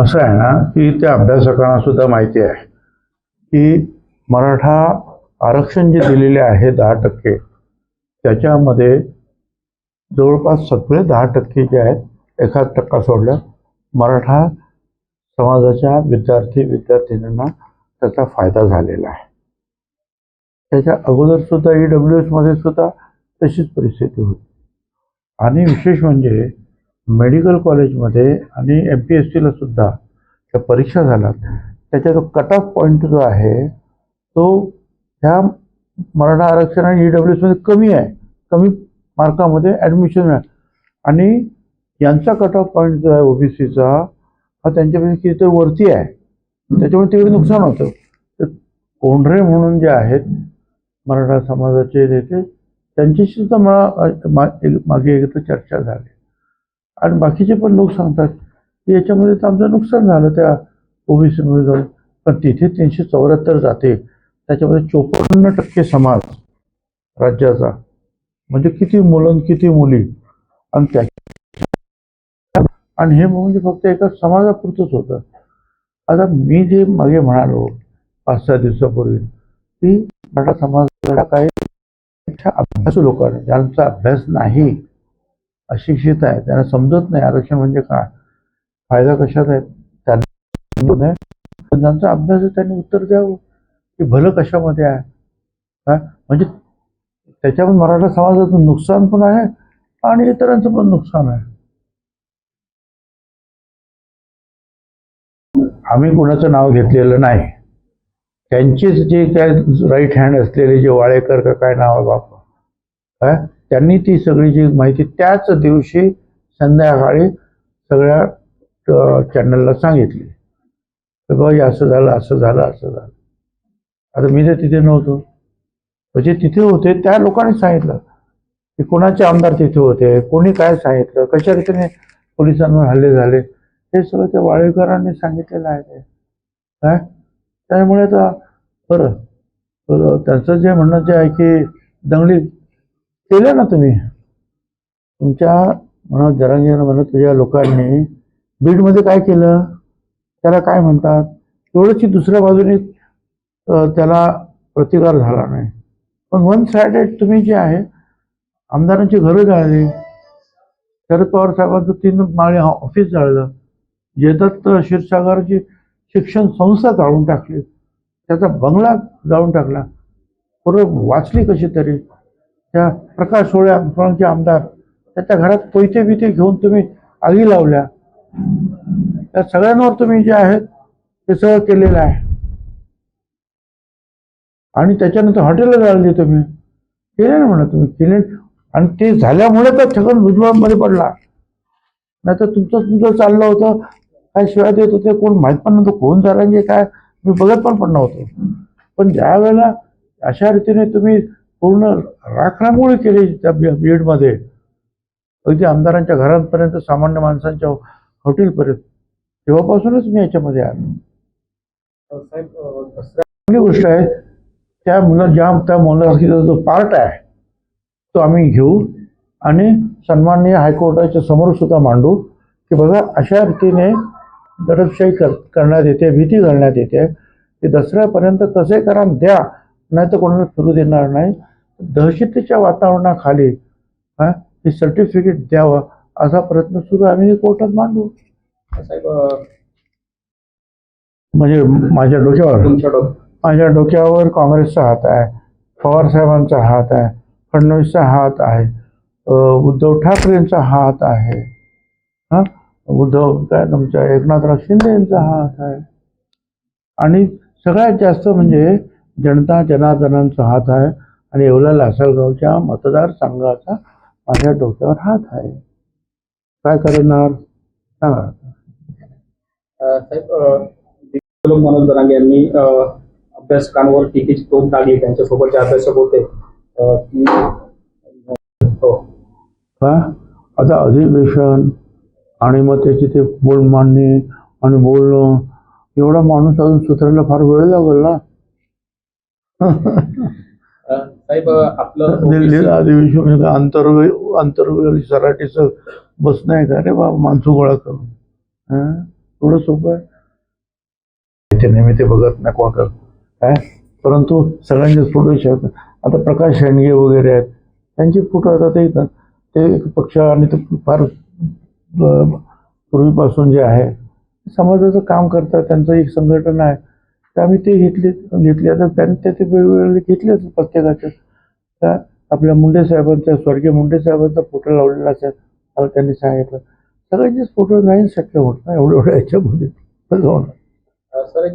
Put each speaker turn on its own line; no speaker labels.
असं आहे ना की त्या अभ्यासकांना सुद्धा माहिती आहे की मराठा आरक्षण जे दिलेले आहे दहा टक्के त्याच्यामध्ये जवळपास सगळे दहा टक्के जे आहेत एखाद टक्का सोडल्या मराठा समाजाच्या विद्यार्थी विद्यार्थिनींना त्याचा फायदा झालेला आहे. त्याच्या अगोदर सुद्धा ई डब्ल्यू एसमध्ये सुद्धा तशीच परिस्थिती होती. आणि विशेष म्हणजे मेडिकल कॉलेजमध्ये आणि एम पी एस सीला सुद्धा त्या परीक्षा झाल्यात त्याचा जो कट ऑफ पॉईंट जो आहे तो ह्या मराठा आरक्षण आणि ई डब्ल्यू एसमध्ये कमी आहे. कमी मार्कामध्ये ॲडमिशन मिळालं. आणि यांचा कट ऑफ पॉईंट जो आहे ओबीसीचा हा त्यांच्यापेक्षा कितीतरी वरती आहे. त्याच्यामुळे तिकडे नुकसान होतं. तर कोंढरे म्हणून जे आहेत मराठा समाजाचे नेते त्यांच्याशी सुद्धा मला मा- एक- मागे एकदा चर्चा झाली. आणि बाकीचे पण लोक सांगतात की याच्यामध्ये तर आमचं नुकसान झालं त्या ओबीसीमध्ये जाऊन. पण तिथे तीनशे चौऱ्याहत्तर जाते. त्याच्यामध्ये चोपन्न टक्के समाज राज्याचा. म्हणजे किती मुलं आणि किती मुली. आणि त्या आणि हे म्हणजे फक्त एका समाजापुरतंच होतं. आता मी जे मागे म्हणालो पाच सहा दिवसापूर्वी की मराठा समाजाला काही अभ्यासू लोकांना ज्यांचा अभ्यास नाही अशिक्षित आहे त्यांना समजत नाही आरक्षण म्हणजे काय. फायदा कशात आहे? त्यांना अभ्यास आहे त्यांनी उत्तर द्यावं. की भलं कशामध्ये आहे? काय म्हणजे त्याच्यामध्ये मराठा समाजाचं नुकसान पण आहे आणि इतरांचं पण नुकसान आहे. आम्ही कुणाचं नाव घेतलेलं नाही. त्यांचेच जे काय राईट हँड असलेले जे वाळेकर का काय नाव आहे बापा? काय त्यांनी ती सगळी जी माहिती त्याच दिवशी संध्याकाळी सगळ्या चॅनलला सांगितली. तर बाई असं झालं असं झालं असं झालं. आता मी तर तिथे नव्हतो. म्हणजे तिथे होते त्या लोकांनी सांगितलं की कोणाचे आमदार तिथे होते कोणी काय सांगितलं कशा रीतीने पोलिसांवर हल्ले झाले हे सगळं त्या वाळेकरांनी सांगितलेलं आहे ते. काय? त्यामुळे आता बरं. बरं त्यांचं जे म्हणणं जे आहे की दंगली केलं ना तुम्ही? तुमच्या म्हणा जरांगीनं म्हणत तुझ्या लोकांनी बीडमध्ये काय केलं? त्याला काय म्हणतात? तेवढंच की दुसऱ्या बाजूने त्याला प्रतिकार झाला नाही. पण वन सायडेड तुम्ही जे आहे आमदारांची घरं जाळली. शरद पवार साहेबांचं तीन माळे ऑफिस जाळलं. जयदत्त क्षीरसागरची शिक्षण संस्था जाळून टाकली. त्याचा बंगला जाळून टाकला. बरोबर वाचली कशी तरी? त्या प्रकाश सोळ्यांचे आमदार त्याच्या घरात पोयते बिते घेऊन तुम्ही आगी लावल्या. त्या सगळ्यांवर तुम्ही जे आहेत ते सगळं केलेलं आहे. आणि त्याच्यानंतर हॉटेलला जाळली तुम्ही. केले ना म्हणा तुम्ही केले. आणि ते झाल्यामुळे तर छगन भुजबळांमध्ये पडला. नाही तर तुमचं तुमचं चाललं होतं. काय शिवाय देत होते कोण माहीत पण नव्हतं कोण जारांगे काय. मी बघत पण पण नव्हतो. पण ज्या वेळेला अशा रीतीने तुम्ही पूर्ण राखणामोळी केली त्या बी- बीडमध्ये अगदी आमदारांच्या घरांपर्यंत सामान्य माणसांच्या हॉटेलपर्यंत. तेव्हापासूनच मी याच्यामध्ये आलो.
साहेब दसऱ्या
चांगली गोष्ट आहे त्या मुलं ज्या त्या मुलाचा जो पार्ट आहे तो आम्ही घेऊ आणि सन्माननीय हायकोर्टाच्या समोर सुद्धा मांडू की बघा अशा रीतीने दडपशाही कर करण्यात येते भीती घालण्यात येते. की दसऱ्यापर्यंत कसे करा द्या. नाही तर कोणाला फिरू देणार नाही. दहशतीच्या वातावरणाखाली हा हे सर्टिफिकेट द्यावं असा प्रयत्न सुरू आम्ही कोर्टात मांडू. म्हणजे माझ्या डोक्यावर माझ्या डोक्यावर काँग्रेसचा हात आहे पवार साहेबांचा हात आहे फडणवीसचा हात आहे उद्धव ठाकरेंचा हात आहे हा उद्धव काय तुमच्या एकनाथराव शिंदे यांचा हात आहे. आणि सगळ्यात जास्त म्हणजे जनता जनार्दनांचा हात आहे आणि येवला लासलगावच्या मतदारसंघाचा माझ्या डोक्यावर हात आहे. काय करणार? सांगा.
साहेब मनोज यांनी अभ्यासकांवर टीकेची तोप टाकली त्यांच्यासोबतचे अभ्यासक होते. हो.
आता अधिवेशन आणि मग त्याची ते बोल मांडणे आणि बोलणं एवढा माणूस अजून सुधारायला फार वेळ लागेल ना?
साहेब आपलं
दिल्लीला अधिवेशन म्हणजे काय आंतर आंतरवेळी सराटीचं बसणं आहे का? रे बाबा माणसं गोळा करून. हं? एवढं सोपं आहे? ते नेहमी ते बघत नाही कोण करत काय? परंतु सगळ्यांचेच फोटो शेअर आता प्रकाश शेंडगे वगैरे आहेत. त्यांचे फोटो आता ते येतात ते एक पक्ष आणि ते फार पूर्वीपासून जे आहे समाजाचं काम करतात. त्यांचं एक संघटना आहे. तर आम्ही ते घेतले घेतले. तर त्यांनी ते वेगवेगळे घेतले प्रत्येकाचे. का आपल्या मुंडे साहेबांचा स्वर्गीय मुंडे साहेबांचा फोटो लावलेला असेल मला त्यांनी सांगितलं. सगळ्यांचेच फोटो नाही शक्य होत ना एवढं एवढ्या याच्यामध्ये. कसं होणार.
सर